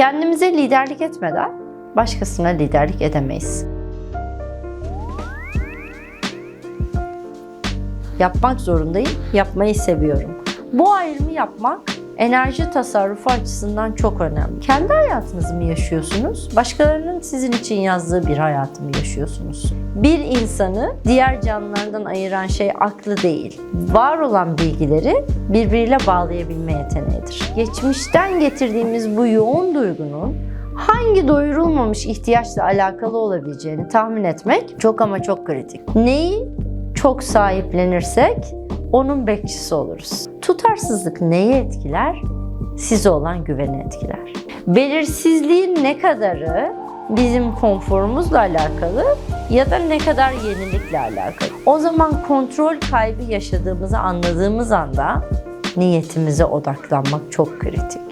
Kendimize liderlik etmeden başkasına liderlik edemeyiz. Yapmak zorundayım, yapmayı seviyorum. Bu ayrımı yapmak enerji tasarrufu açısından çok önemli. Kendi hayatınızı mı yaşıyorsunuz? Başkalarının sizin için yazdığı bir hayatı mı yaşıyorsunuz? Bir insanı diğer canlılardan ayıran şey aklı değil, var olan bilgileri birbiriyle bağlayabilme yeteneğidir. Geçmişten getirdiğimiz bu yoğun duygunun hangi doyurulmamış ihtiyaçla alakalı olabileceğini tahmin etmek çok ama çok kritik. Neyi çok sahiplenirsek onun bekçisi oluruz. Tutarsızlık neyi etkiler? Size olan güveni etkiler. Belirsizliğin ne kadarı bizim konforumuzla alakalı ya da ne kadar yenilikle alakalı. O zaman kontrol kaybı yaşadığımızı anladığımız anda niyetimize odaklanmak çok kritik.